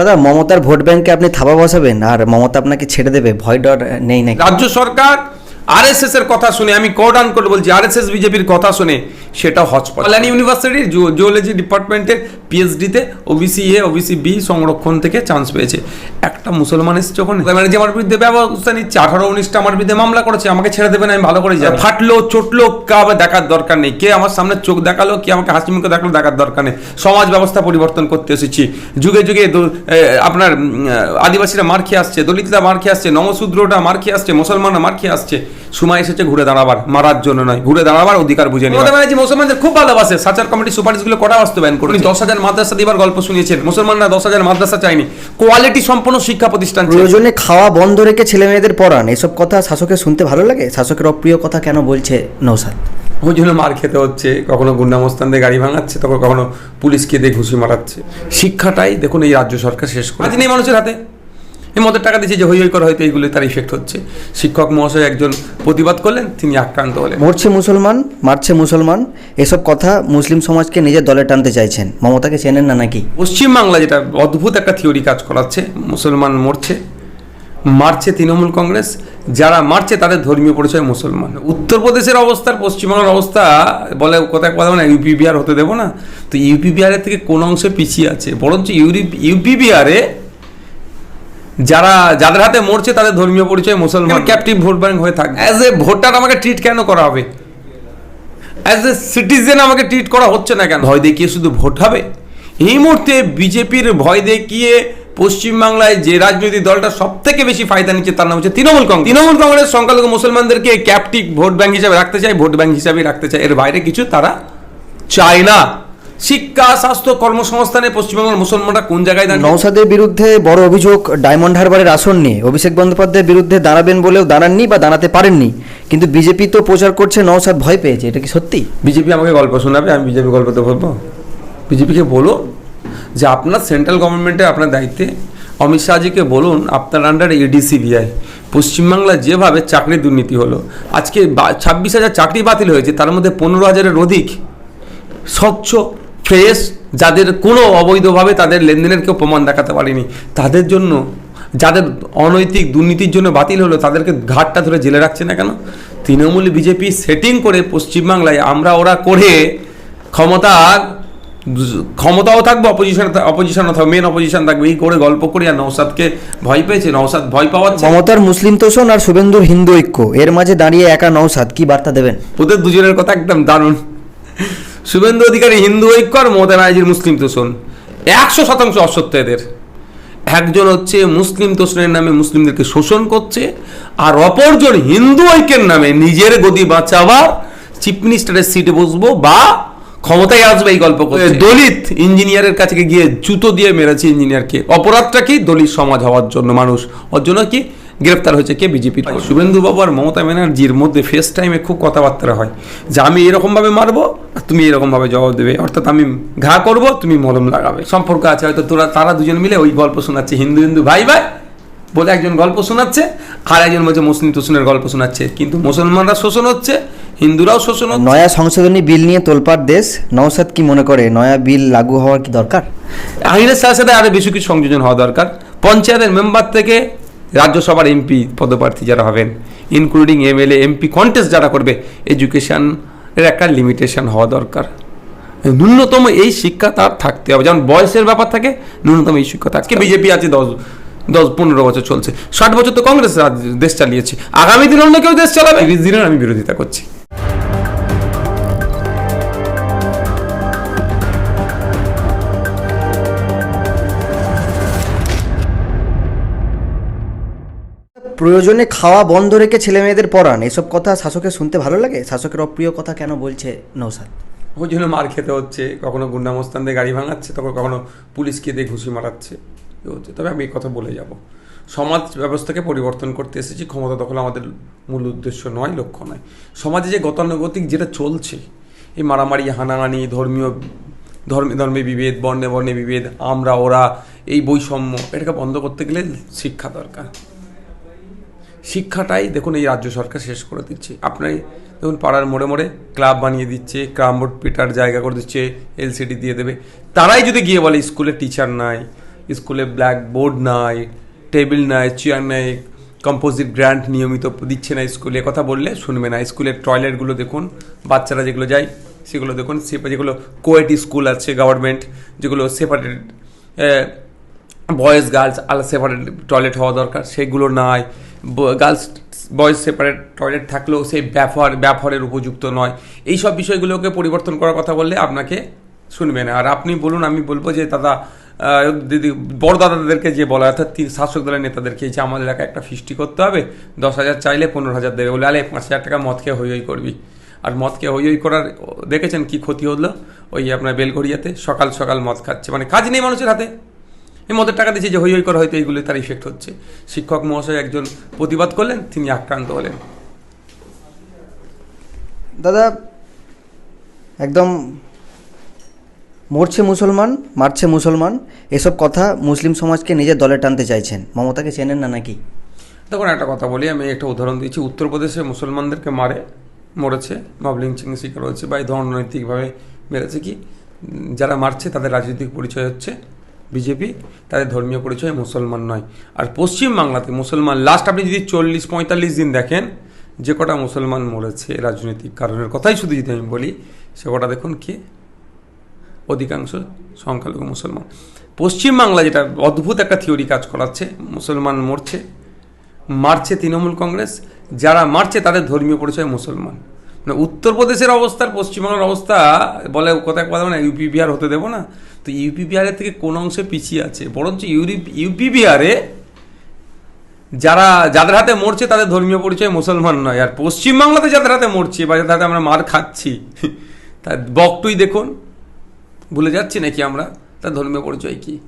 দাদা, মমতার ভোট ব্যাংকে আপনি থাবা বসাবেন আর মমতা আপনাকে ছেড়ে দেবে, ভয় ডর নেই নাকি? রাজ্য সরকার আরএসএস এর কথা শুনে আমি কোড আন করে বলছি আরএসএস বিজেপির কথা শুনে সেটা হজপট কল্যাণী ইউনিভার্সিটির জিওলজি ডিপার্টমেন্টের পিএইচডিতে ওবিসি এ ওবিসি বি সংরক্ষণ থেকে চান্স পেয়েছে। একটা মুসলমান এসছে ওখানে। মানে যে আমার বিরুদ্ধে ব্যবস্থা নিচ্ছে আঠারো উনিশটা আমার বিরুদ্ধে মামলা করেছে আমাকে ছেড়ে দেবেন আমি ভালো করে যাই ফাটলো চটলো কাবে দেখার দরকার নেই। কে আমার সামনে চোখ দেখাল কে আমাকে হাসি মুখে দেখাল দেখার দরকার নেই। সমাজ ব্যবস্থা পরিবর্তন করতে এসেছি। যুগে যুগে আপনার আদিবাসীরা মার খেয়ে আসছে দলিতরা মার খেয়ে আসছে নমশূদ্রটা মার খেয়ে আসছে মুসলমানরা মার খেয়ে আসছে। সময় এসেছে ঘুরে দাঁড়াবার। মারার জন্য নয় ঘুরে দাঁড়াবার অধিকার বুঝে নিয়ে ব্যানার্জি মুসলমানদের খুব ভালোবাসে। সাচার কমিটি সুপারিশগুলো কটা বাস্তবায়ন করুন দশ হাজার মাদ্রাসা দিবার গল্প শুনিয়েছেন। মুসলমানরা দশ হাজার মাদ্রাসা চায়নি। কোয়ালিটি সম্পন্ন শিক্ষা প্রতিষ্ঠান চাই। প্রয়োজনে খাওয়া বন্ধ রেখে ছেলে মেয়েদের পড়ান এসব কথা শাসকের শুনতে ভালো লাগে? শাসকের অপ্রিয় কথা কেন বলছে নৌসাদ? ওই জন্য মার খেতে হচ্ছে। কখনো গুন্ডামস্তান দিয়ে গাড়ি ভাঙাচ্ছে তখন কখনো পুলিশকে দিয়ে ঘুষি মারাচ্ছে। শিক্ষাটাই দেখুন এই রাজ্য সরকার শেষ করে আজ নেই মানুষের হাতে। এই মদের টাকা দিচ্ছে যে হই হই করা হয়তো এইগুলো তার ইফেক্ট হচ্ছে। শিক্ষক মহাশয় একজন প্রতিবাদ করলেন তিনি আক্রান্ত হলেন। মরছে মুসলমান মারছে মুসলমান এসব কথা মুসলিম সমাজকে নিজের দলে টানতে চাইছেন। মমতাকে চেনেন না নাকি? পশ্চিমবাংলা যেটা অদ্ভুত একটা থিওরি কাজ করাচ্ছে মুসলমান মরছে মারছে তৃণমূল কংগ্রেস যারা মারছে তাদের ধর্মীয় পরিচয় মুসলমান। উত্তরপ্রদেশের অবস্থার পশ্চিমবাংলার অবস্থা বলে কোথায় কথা না ইউপি বিহার হতে দেবো না। তো ইউপি বিহারের থেকে কোন অংশে পিছিয়ে আছে? বরঞ্চ ইউরি ইউপি বিহারে যারা যাদের হাতে মরছে তাদের ধর্মীয় পরিচয় মুসলমান। ক্যাপটিভ ভোট ব্যাংক হয়ে থাকে অ্যাজ এ ভোটার আমাকে ট্রিট কেন করা হবে? অ্যাজ এ সিটিজেন আমাকে ট্রিট করা হচ্ছে না কেন? ভয় দেখিয়ে শুধু ভোট হবে? এই মুহূর্তে বিজেপির ভয় দেখিয়ে পশ্চিমবাংলায় যে রাজনৈতিক দলটা সব থেকে বেশি ফায়দা নিচ্ছে তার নাম হচ্ছে তৃণমূল কংগ্রেস। তৃণমূল কংগ্রেস সংখ্যালঘু মুসলমানদেরকে ক্যাপটিভ ভোট ব্যাংক হিসাবে রাখতে চায় ভোট ব্যাংক হিসাবে রাখতে চায়। এর বাইরে কিছু তারা চায় না। শিক্ষা স্বাস্থ্য কর্মসংস্থানে পশ্চিমবঙ্গের মুসলমানরা কোন জায়গায় দাঁড়িয়ে? নৌসাদের বিরুদ্ধে বড় অভিযোগ ডায়মন্ড হারবারের আসন নিয়ে। অভিষেক বন্দ্যোপাধ্যায়ের বিরুদ্ধে দাঁড়াবেন বলেও দাঁড়াননি বা দাঁড়াতে পারেননি। কিন্তু বিজেপি তো প্রচার করছে নৌসাদ ভয় পেয়েছে। এটা কি সত্যি? বিজেপি আমাকে গল্প শোনাবে আমি বিজেপি গল্পতে বলব। বিজেপিকে বলো যে আপনার সেন্ট্রাল গভর্নমেন্টে আপনার দায়িত্বে অমিত শাহজিকে বলুন আপনার আন্ডার এডিসিবিআই পশ্চিমবাংলায় যেভাবে চাকরি দুর্নীতি হলো আজকে ছাব্বিশ হাজার চাকরি বাতিল হয়েছে তার মধ্যে পনেরো হাজারের অধিক স্বচ্ছ ফ্রেশ যাদের কোনো অবৈধভাবে তাদের লেনদেনের কেউ প্রমাণ দেখাতে পারেনি তাদের জন্য যাদের অনৈতিক দুর্নীতির জন্য বাতিল হলো তাদেরকে ঘাটটা ধরে জেলে রাখছে না কেন? তৃণমূল বিজেপি সেটিং করে পশ্চিমবাংলায় আমরা ওরা করে ক্ষমতা ক্ষমতাও থাকবে অপোজিশন অপোজিশনও থাকবে মেন অপোজিশন থাকবে এই করে গল্প করে আর নৌসাদকে ভয় পেয়েছে নৌসাদ ভয় পাওয়াচ্ছে। মমতার মুসলিম তোষণ আর শুভেন্দুর হিন্দু ঐক্য এর মাঝে দাঁড়িয়ে একা নৌসাদ কি বার্তা দেবেন? ওদের দুজনের কথা একদম দারুণ। শুভেন্দু অধিকারী হিন্দু ঐক্য আর মমতা ব্যানার্জির মুসলিম তোষণ। একশো শতাংশ অসত্য এদের। একজন হচ্ছে মুসলিম তোষণের নামে মুসলিমদেরকে শোষণ করছে, আর অপরজন হিন্দু ঐক্যের নামে নিজের গদি বাঁচাবার চিফ মিনিস্টারের সিটে বসবো বা ক্ষমতায় আসবে এই গল্প করে দলিত ইঞ্জিনিয়ারের কাছে গিয়ে জুতো দিয়ে মেরেছে ইঞ্জিনিয়ারকে। অপরাধটা কি? দলিত সমাজ হওয়ার জন্য মানুষ। ওর জন্য কি? গ্রেফতার হয়েছে কে? বিজেপির শুভেন্দু বাবু আর মমতা ব্যানার্জির মধ্যে ফেস টাইমে খুব কথাবার্তা হয়। যে আমি এরকমভাবে মারবো আর তুমি এরকমভাবে জবাব দেবে। অর্থাৎ আমি ঘা করব তুমি মলম লাগাবে। সম্পর্ক আছে হয়তো তোরা তারা দুজন মিলে ওই গল্প শোনাচ্ছে। হিন্দু হিন্দু ভাই ভাই বলে একজন গল্প শোনাচ্ছে আর একজন বলছে মুসলিম তোষণের গল্প শোনাচ্ছে। কিন্তু মুসলমানরা শোষণ হচ্ছে হিন্দুরাও শোষণ হচ্ছে। নয়া সংশোধনী বিল নিয়ে তোলপাড় দেশ নৌসাদ কি মনে করে? নয়া বিল লাগু হওয়ার কি দরকার? আইনের সাথে সাথে আরও বেশি কিছু সংযোজন হওয়া দরকার। পঞ্চায়েতের মেম্বার থেকে রাজ্যসভার এমপি পদপ্রার্থী যারা হবেন ইনক্লুডিং এমএলএ এমপি কন্টেস্ট যারা করবে এডুকেশন এর একটা লিমিটেশন হওয়া দরকার। ন্যূনতম এই শিক্ষা তার থাকতে হবে। যেমন বয়সের ব্যাপার থাকে ন্যূনতম এই শিক্ষা থাকে। বিজেপি আছে দশ দশ পনেরো বছর চলছে। ষাট বছর তো কংগ্রেস দেশ চালিয়েছে। আগামী দিন অন্য কেউ দেশ চালাবে? দিনের আমি বিরোধিতা করছি। প্রয়োজনে খাওয়া বন্ধ রেখে ছেলে মেয়েদের পড়ান, এসব কথা শাসকের শুনতে ভালো লাগে? শাসকের অপ্রিয় কথা কেন বলছে নৌসাদ ওই জন্য মার খেতে হচ্ছে, কখনো গুন্ডামস্তান দিয়ে গাড়ি ভাঙাচ্ছে, তখন কখনো পুলিশকে দিয়ে ঘুষি মারাচ্ছে হচ্ছে। তবে আমি এই কথা বলে যাব। সমাজ ব্যবস্থাকে পরিবর্তন করতে এসেছি, ক্ষমতা দখল আমাদের মূল উদ্দেশ্য নয়, লক্ষ্য নয়। সমাজে যে গতানুগতিক যেটা চলছে, এই মারামারি, হানাহানি, ধর্মীয়, ধর্মে ধর্মে বিভেদ, বর্ণে বর্ণে বিভেদ, আমরা, ওরা, এই বৈষম্য, এটাকে বন্ধ করতে গেলে শিক্ষা দরকার। শিক্ষাটাই দেখুন এই রাজ্য সরকার শেষ করে দিচ্ছে। আপনার দেখুন পাড়ার মোড়ে মোড়ে ক্লাব বানিয়ে দিচ্ছে ক্রামবোর্ড পিটার জায়গা করে দিচ্ছে, এলসিডি দিয়ে দেবে। তারাই যদি গিয়ে বলে স্কুলে টিচার নাই, স্কুলে ব্ল্যাক বোর্ড নাই টেবিল নাই চেয়ার নাই কম্পোজিট গ্র্যান্ট নিয়মিত দিচ্ছে না স্কুলে কথা বললে শুনবে না। স্কুলের টয়লেটগুলো দেখুন, বাচ্চারা যেগুলো যায়, সেগুলো দেখুন, সে যেগুলো কোয়েট স্কুল আছে গভর্নমেন্ট যেগুলো সেপারেট বয়েজ গার্লস আলাদা সেপারেট টয়লেট হওয়া দরকার, সেগুলো নাই। গার্লস বয়েজ সেপারেট টয়লেট থাকলেও সেই ব্যবহার, ব্যবহারের উপযুক্ত নয়। এই সব বিষয়গুলোকে পরিবর্তন করার কথা বললে আপনাকে শুনবে না। আর আপনি বলুন, আমি বলব যে দাদা দিদি, বড় দাদাদেরকে যে বলা, অর্থাৎ তিন- শাসক দলের নেতাদেরকে যে আমাদের এলাকায় একটা ফিস্টি করতে হবে। দশ হাজার চাইলে পনেরো হাজার দেবে বলে আলে পাঁচ হাজার টাকা মদ খেয়ে হই হই করবি। আর মদকে হই হই করার, দেখেছেন কি ক্ষতি হলো? ওই আপনার বেলঘরিয়াতে সকাল সকাল মদ খাচ্ছে। মানে কাজ নেই মানুষের হাতে। এই মদের টাকা দিচ্ছে যে হই হই করা হয়তো এইগুলো তার ইফেক্ট হচ্ছে। শিক্ষক মহাশয় একজন প্রতিবাদ করলেন তিনি আক্রান্ত হলেন। দাদা একদম মরছে মুসলমান মারছে মুসলমান এসব কথা মুসলিম সমাজকে নিজের দলে টানতে চাইছেন। মমতাকে চেনেন না নাকি? তখন একটা কথা বলি আমি একটা উদাহরণ দিচ্ছি। উত্তরপ্রদেশে মুসলমানদেরকে মারে মরেছে মব লিঞ্চিং শিকার হয়েছে বা এই ধরনের নৈতিকভাবে মেরেছে কি? যারা মারছে তাদের রাজনৈতিক পরিচয় হচ্ছে। বিজেপি, তাদের ধর্মীয় পরিচয় মুসলমান নয়। আর পশ্চিম বাংলাতে মুসলমান লাস্ট আপনি যদি চল্লিশ, পঁয়তাল্লিশ দিন দেখেন, যে কটা মুসলমান মরেছে রাজনৈতিক কারণের কথাই শুধু যদি আমি বলি, সে কটা দেখুন কে? অধিকাংশ সংখ্যালঘু মুসলমান। পশ্চিম বাংলা যেটা অদ্ভুত একটা থিওরি কাজ করাচ্ছে, মুসলমান মরছে, মারছে তৃণমূল কংগ্রেস, যারা মারছে তাদের ধর্মীয় পরিচয় মুসলমান। মানে উত্তরপ্রদেশের অবস্থার পশ্চিমবাংলার অবস্থা, বলে কোথায় কথা না, ইউপি, বিহার হতে দেবো না। তো ইউপি বিহারের থেকে কোন অংশে পিছিয়ে আছে? বরঞ্চ ইউপি বিহারে যারা যাদের হাতে মরছে তাদের ধর্মীয় পরিচয় মুসলমান নয়। আর পশ্চিমবাংলাতে যাদের হাতে মরছে বা যাদের হাতে আমরা মার খাচ্ছি তার বকটুই দেখুন। ভুলে যাচ্ছি নাকি আমরা? তার ধর্মীয় পরিচয় কি?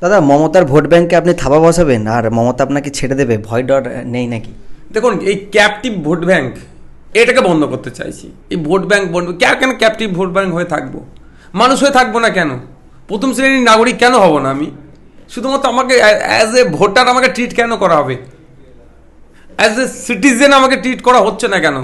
দাদা মমতার ভোট ব্যাংকে আপনি থাবা বসাবেন আর মমতা আপনাকে ছেড়ে দেবে? ভয় ডর নেই নাকি? দেখুন এই ক্যাপটিভ ভোট ব্যাংক এটাকে বন্ধ করতে চাইছি। এই ভোট ব্যাংক বন্ধ, কেন কেন ক্যাপটিভ ভোট ব্যাংক হয়ে থাকব? মানুষ হয়ে থাকব না কেন? প্রথম শ্রেণির নাগরিক কেন হব না আমি? শুধুমাত্র আমাকে অ্যাজ এ ভোটার আমাকে ট্রিট কেন করা হবে? অ্যাজ এ সিটিজেন আমাকে ট্রিট করা হচ্ছে না কেন?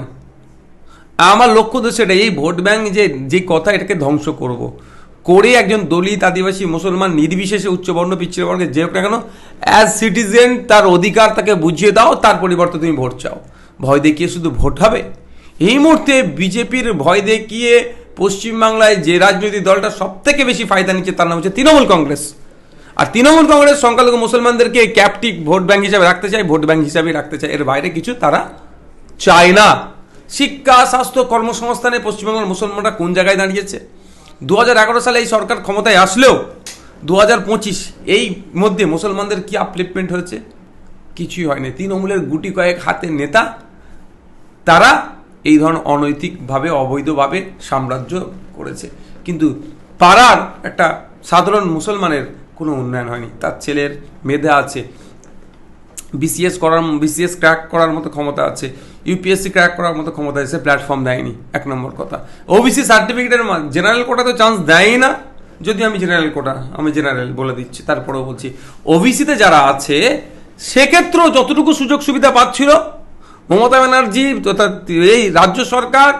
আমার লক্ষ্য তো সেটা এই ভোট ব্যাংক যে যে কথা এটাকে ধ্বংস করব। করে একজন দলিত আদিবাসী মুসলমান নির্বিশেষে উচ্চবর্ণ পিছিয়ে বর্ণকে যে হোক না কেন অ্যাজ সিটিজেন তার অধিকার তাকে বুঝিয়ে দাও, তার পরিবর্তে তুমি ভোট চাও। ভয় দেখিয়ে শুধু ভোট হবে? এই মুহূর্তে বিজেপির ভয় দেখিয়ে পশ্চিমবাংলায় যে রাজনৈতিক দলটা সব থেকে বেশি ফায়দা নিচ্ছে, তার নাম হচ্ছে তৃণমূল কংগ্রেস। আর তৃণমূল কংগ্রেস সংখ্যালঘু মুসলমানদেরকে ক্যাপটিভ ভোট ব্যাংক হিসাবে রাখতে চায়, ভোট ব্যাংক হিসাবে রাখতে চায়। এর বাইরে কিছু তারা চায় না। শিক্ষা, স্বাস্থ্য, কর্মসংস্থানে পশ্চিমবঙ্গের মুসলমানরা কোন জায়গায় দাঁড়িয়েছে? দু হাজার এগারো সালে এই সরকার ক্ষমতায় আসলেও দু হাজার পঁচিশ এই মধ্যে মুসলমানদের কি আপলিফমেন্ট হয়েছে? কিছুই হয়নি। তৃণমূলের গুটি কয়েক হাতের নেতা তারা এই ধরনের অনৈতিকভাবে, অবৈধভাবে সাম্রাজ্য করেছে। কিন্তু পাড়ার একটা সাধারণ মুসলমানের কোনো উন্নয়ন হয়নি। তার ছেলের মেধা আছে বিসিএস করার বিসিএস ক্র্যাক করার মতো ক্ষমতা আছে ইউপিএসসি ক্র্যাক করার মতো ক্ষমতা আছে প্ল্যাটফর্ম দেয়নি। এক নম্বর কথা। ওবিসি সার্টিফিকেটের জেনারেল কোটা তো চান্স দেয়ই না। যদি আমি জেনারেল কোটা আমি জেনারেল বলে দিচ্ছি, তারপরেও বলছি ওবিসিতে যারা আছে, সেক্ষেত্রেও যতটুকু সুযোগ সুবিধা পাচ্ছিল মমতা ব্যানার্জি তথা এই রাজ্য সরকার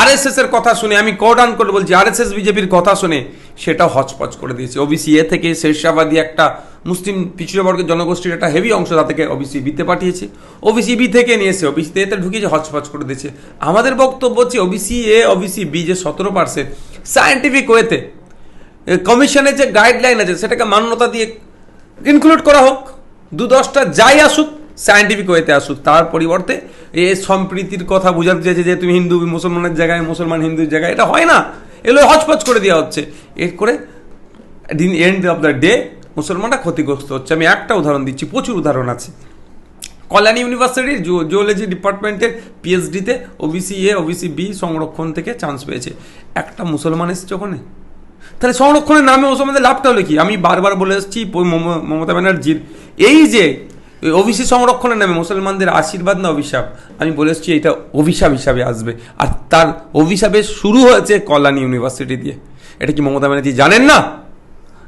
আরএসএস এর কথা শুনে, আমি কোড আন করে বলছি আরএসএস বিজেপির কথা শুনে সেটা হচপচ করে দিয়েছে। ওবিসি এ থেকে শেরশাবাদী একটা মুসলিম পিছিয়ে বর্গের জনগোষ্ঠীর একটা হেভি অংশ তা থেকে ওবিসি বিতে পাঠিয়েছে। ওবিসি বি থেকে নিয়েছে ওবিসি এতে ঢুকিয়েছে হচপচ করে দিয়েছে। আমাদের বক্তব্য হচ্ছে ওবিসি এ ওবিসি বি যে সতেরো পার্সেন্ট সায়েন্টিফিক ওয়েতে কমিশনের যে গাইডলাইন আছে, সেটাকে মান্যতা দিয়ে ইনক্লুড করা হোক। দু দশটা যাই আসুক সায়েন্টিফিক ওয়েতে আসুক। তার পরিবর্তে এ সম্প্রীতির কথা বোঝাতে চাইছে যে তুমি হিন্দু, মুসলমানের জায়গায়, মুসলমান হিন্দুর জায়গায়, এটা হয় না। এগুলো হচপচ করে দেওয়া হচ্ছে। এর করে এন্ড অফ দ্য ডে মুসলমানরা ক্ষতিগ্রস্ত হচ্ছে। আমি একটা উদাহরণ দিচ্ছি, প্রচুর উদাহরণ আছে। কল্যাণী ইউনিভার্সিটির জুওলজি ডিপার্টমেন্টের পিএইচডিতে ওবিসি এ ওবিসি বি সংরক্ষণ থেকে চান্স পেয়েছে। একটা মুসলমান এসছে ওখানে। তাহলে সংরক্ষণের নামে মুসলমানদের লাভটা হলো কি? আমি বারবার বলে এসেছি মম- মমতা ব্যানার্জির। এই যে ওবিসি সংরক্ষণের নামে মুসলমানদের আশীর্বাদ না অভিশাপ। আমি বলে এসেছি, এটা অভিশাপ হিসাবে আসবে। আর তার অভিশাপের শুরু হয়েছে কল্যাণী ইউনিভার্সিটি দিয়ে। এটা কি মমতা ব্যানার্জি জানেন না?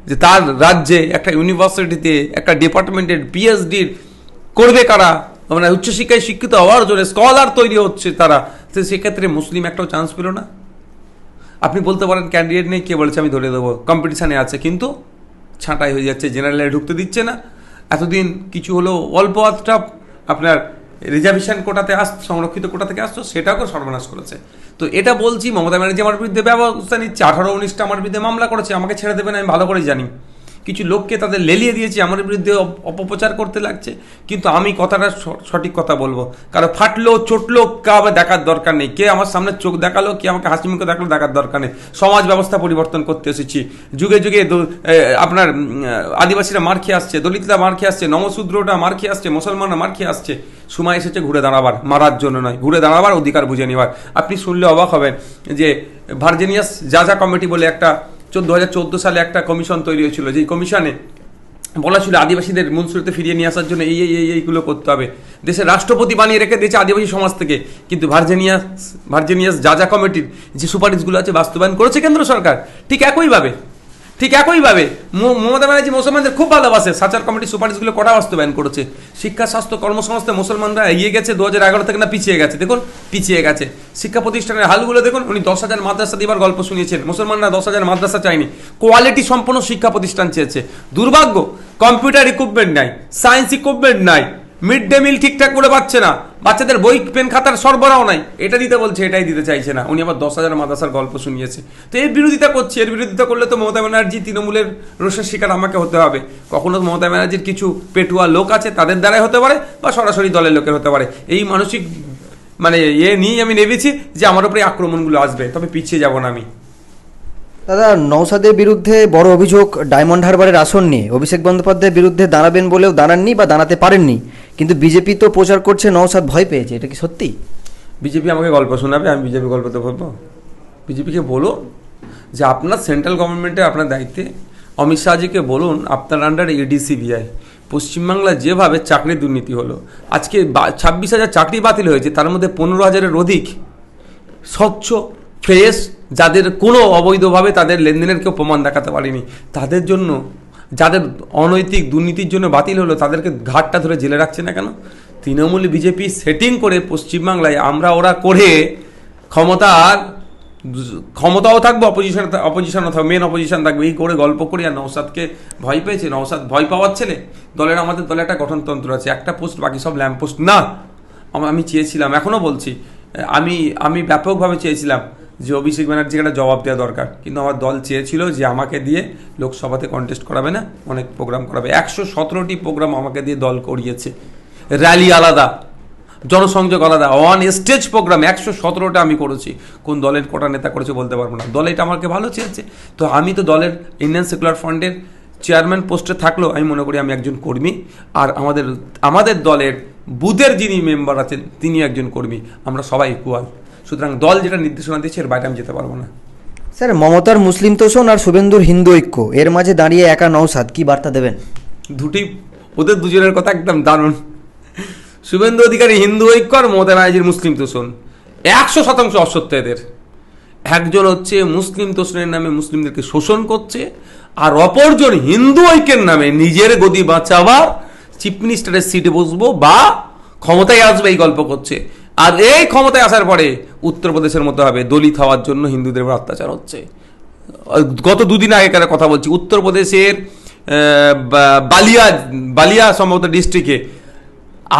যে তার রাজ্যে একটা ইউনিভার্সিটিতে একটা ডিপার্টমেন্টের পিএইচডির করবে কারা? মানে উচ্চশিক্ষায় শিক্ষিত হওয়ার জন্য স্কলার তৈরি হচ্ছে তারা। তো সেক্ষেত্রে মুসলিম একটাও চান্স পেল না। আপনি বলতে পারেন ক্যান্ডিডেট নেই, কে বলেছে, আমি ধরে দেবো। কম্পিটিশানে আছে, কিন্তু ছাঁটাই হয়ে যাচ্ছে জেনারেলে ঢুকতে দিচ্ছে না। এতদিন কিছু হলো অল্প আধটা আপনার রিজার্ভেশন কোটাতে আস, সংরক্ষিত কোটা থেকে আসতো, সেটাকেও সর্বনাশ করেছে। তো এটা বলছি, মমতা ব্যানার্জি আমার বিরুদ্ধে ব্যবস্থা নিচ্ছে, আঠারো, উনিশটা আমার বিরুদ্ধে মামলা করেছে, আমাকে ছেড়ে দেবেন, আমি ভালো করে জানি। কিছু লোককে তাদের লেলিয়ে দিয়েছি, আমার বিরুদ্ধে অপ- অপপ্রচার করতে লাগছে। কিন্তু আমি কথাটা সঠিক কথা বলব। কারণ ফাটলো চটলো কাউকে দেখার দরকার নেই। কে আমার সামনে চোখ দেখাল, কে আমাকে হাসি মুখে দেখাল, দেখার দরকার নেই। সমাজ ব্যবস্থা পরিবর্তন করতে এসেছি। যুগে যুগে আপনার আদিবাসীরা মার খেয়ে আসছে, দলিতরা মার খেয়ে আসছে নমশূদ্রটা মার খেয়ে আসছে, মুসলমানরা মার খেয়ে আসছে। সময় এসেছে ঘুরে দাঁড়াবার, মারার জন্য নয়। ঘুরে দাঁড়াবার অধিকার বুঝে নেওয়ার আপনি শুনলে অবাক হবেন যে ভার্জেনিয়াস যা যা কমিটি বলে একটা চোদ্দ সালে একটা কমিশন তৈরি হয়েছিল যে কমিশনে বলা ছিল আদিবাসীদের মূলস্রোতে ফিরিয়ে নিয়ে আসার জন্য এই এই এই, এইগুলো করতে হবে। দেশের রাষ্ট্রপতি বানিয়ে রেখে দিয়েছে আদিবাসী সমাজ থেকে। কিন্তু ভার্জেনিয়াস ভার্জেনিয়াস যা যা কমিটির যে সুপারিশগুলো আছে বাস্তবায়ন করেছে কেন্দ্র সরকার, ঠিক একইভাবে। ঠিক একইভাবে মমতা ব্যানার্জি মুসলমানদের খুব ভালোবাসে। সাচার কমিটির সুপারিশগুলো কটা বাস্তবায়ন করেছে। শিক্ষা, স্বাস্থ্য কর্মসংস্থায় মুসলমানরা এগিয়ে গেছে। দু হাজার এগারো থেকে না পিছিয়ে গেছে। দেখুন, পিছিয়ে গেছে। শিক্ষা প্রতিষ্ঠানের হালগুলো দেখুন, উনি দশ হাজার মাদ্রাসা দিবার গল্প শুনিয়েছেন। মুসলমানরা দশ হাজার মাদ্রাসা চায়নি। কোয়ালিটি সম্পন্ন শিক্ষা প্রতিষ্ঠান চেয়েছে। দুর্ভাগ্য, কম্পিউটার ইকুইপমেন্ট নাই সায়েন্স ইকুইপমেন্ট নাই। মিড ডে মিল ঠিকঠাক করে পাচ্ছে না। বাচ্চাদের বই পেন খাতার সরবরাহ নাই। এটা দিতে বলছে, এটাই দিতে চাইছে না। উনি আবার দশ হাজার মাদ্রাসার গল্প শুনিয়েছে। তো এর বিরোধিতা করছে। এর বিরোধিতা করলে তো মমতা ব্যানার্জি তৃণমূলের রোষের শিকার আমাকে হতে হবে। কখনো মমতা ব্যানার্জির কিছু পেটুয়া লোক আছে, তাদের দ্বারাই হতে পারে বা সরাসরি দলের লোকের হতে পারে। এই মানসিক মানে ইয়ে নিয়েই আমি নেবেছি যে আমার উপরে আক্রমণগুলো আসবে। তবে পিছিয়ে যাব না আমি। দাদা নৌসাদের বিরুদ্ধে বড় অভিযোগ, ডায়মন্ড হারবারের আসন নিয়ে। অভিষেক বন্দ্যোপাধ্যায়ের বিরুদ্ধে দাঁড়াবেন বলেও দাঁড়াননি বা দাঁড়াতে পারেননি। কিন্তু বিজেপি তো প্রচার করছে নৌসাদ ভয় পেয়েছে, এটা কি সত্যি? বিজেপি আমাকে গল্প শোনাবে? আমি বিজেপি গল্পতে বলব। বিজেপিকে বলো যে আপনার সেন্ট্রাল গভর্নমেন্টে আপনার দায়িত্বে, অমিত শাহজিকে বলুন আপনার আন্ডার ইডি সিবিআই পশ্চিমবাংলায় যেভাবে চাকরি দুর্নীতি হলো, আজকে ছাব্বিশ হাজার চাকরি বাতিল হয়েছে, তার মধ্যে পনেরো হাজারের অধিক স্বচ্ছ, ফ্রেশ, যাদের কোনো অবৈধভাবে তাদের লেনদেনের কেউ প্রমাণ দেখাতে পারেনি, তাদের জন্য যাদের অনৈতিক দুর্নীতির জন্য বাতিল হলো, তাদেরকে ঘাটটা ধরে জেলে রাখছে না কেন? তৃণমূল বিজেপি সেটিং করে পশ্চিমবাংলায় আমরা ওরা করে ক্ষমতার ক্ষমতাও থাকবে অপোজিশন অপোজিশনও থাকবে মেন অপোজিশন থাকবে। এই করে গল্প করি আর নৌসাদকে ভয় পেয়েছে। নৌসাদ ভয় পাওয়ার ছেলে। দলের আমাদের দলে একটা গঠনতন্ত্র আছে, একটা পোস্ট বাকি সব ল্যাম্প পোস্ট না, আমি চেয়েছিলাম এখনও বলছি আমি আমি ব্যাপকভাবে চেয়েছিলাম যে অভিষেক ব্যানার্জিকে একটা জবাব দেওয়া দরকার। কিন্তু আমার দল চেয়েছিল যে আমাকে দিয়ে লোকসভাতে কন্টেস্ট করাবে না, অনেক প্রোগ্রাম করাবে। একশো সতেরোটি প্রোগ্রাম আমাকে দিয়ে দল করিয়েছে। র্যালি আলাদা, জনসংযোগ আলাদা ওয়ান স্টেজ প্রোগ্রাম একশো সতেরোটা আমি করেছি। কোন দলের কটা নেতা করেছে বলতে পারব না। দল এটা আমাকে ভালো চেয়েছে। তো আমি তো দলের ইন্ডিয়ান সেকুলার ফ্রন্টের চেয়ারম্যান পোস্টে থাকলেও আমি মনে করি আমি একজন কর্মী। আর আমাদের আমাদের দলের বুথের যিনি মেম্বার আছেন তিনি একজন কর্মী। আমরা সবাই ইকুয়াল সুতরাং দল যেটা নির্দেশনা দিচ্ছে এর বাইরে আমি যেতে পারব না। স্যার মমতার মুসলিম তোষণ আর শুভেন্দুর হিন্দু ঐক্য। এর মাঝে দাঁড়িয়ে একা নৌসাদ কি বার্তা দেবেন? দুটি ওদের দুজনের কথা একদম দারুণ। শুভেন্দু অধিকারী হিন্দু ঐক্য আর মমতা ব্যানার্জির মুসলিম তোষণ একশো শতাংশ অসত্য এদের। একজন হচ্ছে মুসলিম তোষণের নামে মুসলিমদেরকে শোষণ করছে আর অপরজন হিন্দু ঐক্যের নামে নিজের গদি বাঁচাবার চিফ মিনিস্টারের সিটে বসবো বা ক্ষমতায় আসবে এই গল্প করছে। আর এই ক্ষমতায় আসার পরে উত্তরপ্রদেশের মতো হবে, দলিত হওয়ার জন্য হিন্দুদের উপর অত্যাচার হচ্ছে। গত দুদিন আগে আগেকার কথা বলছি, উত্তরপ্রদেশের বালিয়া বালিয়া সম্ভবত ডিস্ট্রিক্টে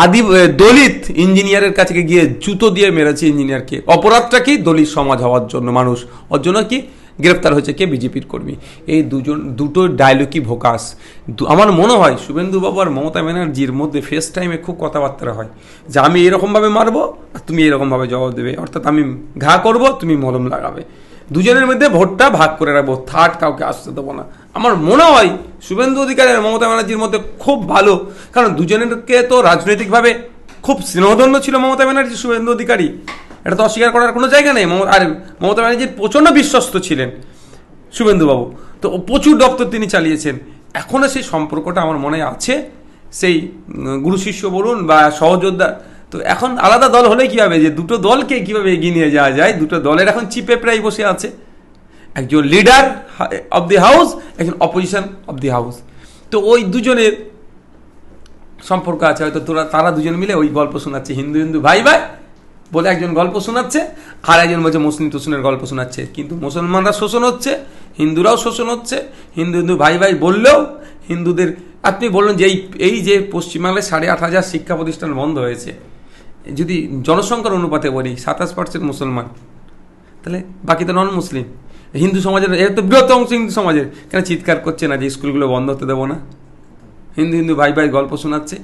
আদি দলিত ইঞ্জিনিয়ারের কাছে গিয়ে জুতো দিয়ে মেরেছে ইঞ্জিনিয়ারকে অপরাধটা কি? দলিত সমাজ হওয়ার জন্য মানুষ। ওর জন্য কি? গ্রেপ্তার হয়েছে কে? বিজেপির কর্মী। এই দুজন, দুটো ডায়লগই ভোকাস? আমার মনে হয় শুভেন্দু বাবু আর মমতা ব্যানার্জির মধ্যে ফেস টাইমে খুব কথাবার্তা হয়। যে আমি এরকমভাবে মারবো, আর তুমি এরকমভাবে জবাব দেবে। অর্থাৎ আমি ঘা করব, তুমি মলম লাগাবে। দুজনের মধ্যে ভোটটা ভাগ করে রাখব থার্ড কাউকে আসতে দেবো না। আমার মনে হয় শুভেন্দু অধিকারী আর মমতা ব্যানার্জির মধ্যে খুব ভালো। কারণ দুজনেরকে তো রাজনৈতিকভাবে খুব স্নেহধন্য ছিল মমতা ব্যানার্জি, শুভেন্দু অধিকারী। এটা তো অস্বীকার করার কোনো জায়গা নেই। আর মমতা ব্যানার্জির প্রচণ্ড বিশ্বস্ত ছিলেন শুভেন্দুবাবু। তো প্রচুর দপ্তর তিনি চালিয়েছেন। এখনও সেই সম্পর্কটা আমার মনে আছে। সেই গুরু শিষ্য বলুন বা সহযোদ্ধা তো এখন আলাদা দল হলে কী হবে? যে দুটো দলকে কীভাবে এগিয়ে নিয়ে যাওয়া যায়? দুটো দলের এখন চিপে প্রায় বসে আছে। একজন লিডার অফ দি হাউস একজন অপোজিশন অফ দি হাউস তো ওই দুজনের সম্পর্ক আছে। হয়তো তোরা তারা দুজন মিলে ওই গল্প শোনাচ্ছে। হিন্দু হিন্দু ভাই ভাই। বলে একজন গল্প শোনাচ্ছে, আর একজন বলছে, মুসলিম তুসলিমের গল্প শোনাচ্ছে। কিন্তু মুসলমানরা শোষণ হচ্ছে, হিন্দুরাও শোষণ হচ্ছে। হিন্দু হিন্দু ভাই ভাই বললেও হিন্দুদের, আপনি বললেন যে এই এই যে পশ্চিমবাংলায় সাড়ে আট হাজার শিক্ষা প্রতিষ্ঠান বন্ধ হয়েছে, যদি জনসংখ্যার অনুপাতে বলি, সাতাশ পার্সেন্ট মুসলমান, তাহলে বাকি তো নন মুসলিম হিন্দু সমাজের, এর তো বৃহত্তম অংশ হিন্দু সমাজের, কেন চিৎকার করছে না যে স্কুলগুলো বন্ধ হতে দেবো না? হিন্দু হিন্দু ভাই ভাই গল্প শোনাচ্ছে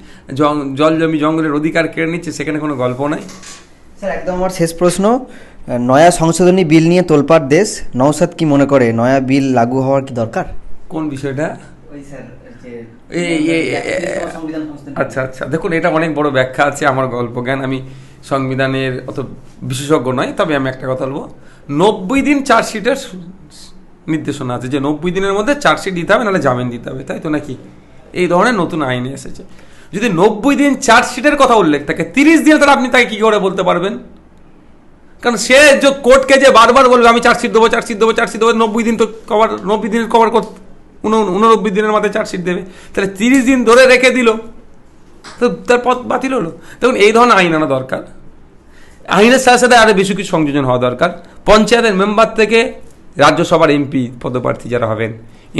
জল জমি জঙ্গলের অধিকার কেড়ে নিচ্ছে, সেখানে কোনো গল্প নাই। স্যার একদম আমার শেষ প্রশ্ন। নয়া সংশোধনী বিল নিয়ে তোলপাড় দেশ নওসাদ কি মনে করে? নয়া বিল লাগু হওয়ার কি দরকার? কোন বিষয়টা? ওই স্যার এই- এই- এই- আচ্ছা আচ্ছা। দেখুন এটা অনেক বড় ব্যাখ্যা আছে আমার গল্প জ্ঞান। আমি সংবিধানের অত বিশেষজ্ঞ নয় তবে আমি একটা কথা বলব। নব্বই দিন চার্জশিটের নির্দেশনা আছে যে নব্বই দিনের মধ্যে চার্জশিট দিতে হবে নাহলে জামিন দিতে হবে তাই তো নাকি? এই ধরনের নতুন আইন এসেছে। যদি নব্বই দিন চার্জশিটের কথা উল্লেখ থাকে, তিরিশ দিনে তাহলে আপনি তাকে কী করে বলতে পারবেন? কারণ সে যে কোর্টকে যে বারবার বলবে, আমি চার্জশিট দেবো চার্জশিট দেবো চার্জশিট দেবো, নব্বই দিন তো কভার নব্বই দিনের কভার উননব্বই দিনের মাথায় চার্জশিট দেবে। তাহলে তিরিশ দিন ধরে রেখে দিল। তো তার পথ বাতিল হলো। দেখুন, এই ধরনের আইন আনা দরকার। আইনের সাথে সাথে আরও বেশি কিছু সংযোজন হওয়া দরকার। পঞ্চায়েতের মেম্বার থেকে রাজ্যসভার এমপি, পদপ্রার্থী যারা হবেন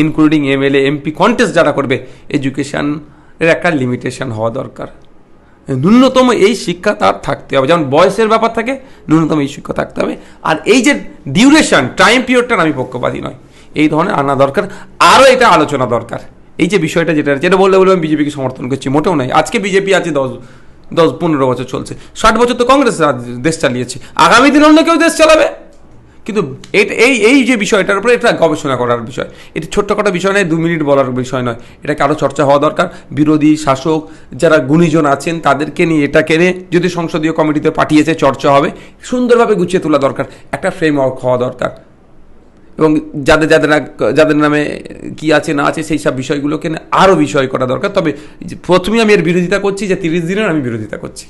ইনক্লুডিং এমএলএ, এমপি কন্টেস্ট যারা করবে এডুকেশনের একটা লিমিটেশন হওয়া দরকার। ন্যূনতম এই শিক্ষা তার থাকতে হবে। যেমন বয়সের ব্যাপার থাকে, ন্যূনতম এই শিক্ষা থাকতে হবে। আর এই যে ডিউরেশন টাইম পিরিয়ডটার আমি পক্ষপাতী নয়। এই ধরনের আনা দরকার। আরও এটা আলোচনা দরকার। এই যে বিষয়টা যেটা যেটা বললে বলে আমি বিজেপিকে সমর্থন করছি, মোটেও নয়। আজকে বিজেপি আছে দশ দশ, পনেরো বছর চলছে। ষাট বছর তো কংগ্রেস দেশ চালিয়েছে। আগামী দিন অন্য কেউ দেশ চালাবে? কিন্তু এটা এই এই যে বিষয়টার উপরে এটা গবেষণা করার বিষয়। এটি ছোট্টখাটো বিষয় নয়, দু মিনিট বলার বিষয় নয়। এটাকে আরও চর্চা হওয়া দরকার। বিরোধী, শাসক, যারা গুণীজন আছেন, তাদেরকে নিয়ে এটাকে নিয়ে যদি সংসদীয় কমিটিতে পাঠিয়েছে, চর্চা হবে। সুন্দরভাবে গুছিয়ে তোলা দরকার। একটা ফ্রেমওয়ার্ক হওয়া দরকার। এবং যাদের যাদের যাদের নামে কি আছে, না আছে, সেই সব বিষয়গুলোকে আরও বিষয় করা দরকার। তবে প্রথমে আমি এর বিরোধিতা করছি যে তিরিশ দিনের আমি বিরোধিতা করছি।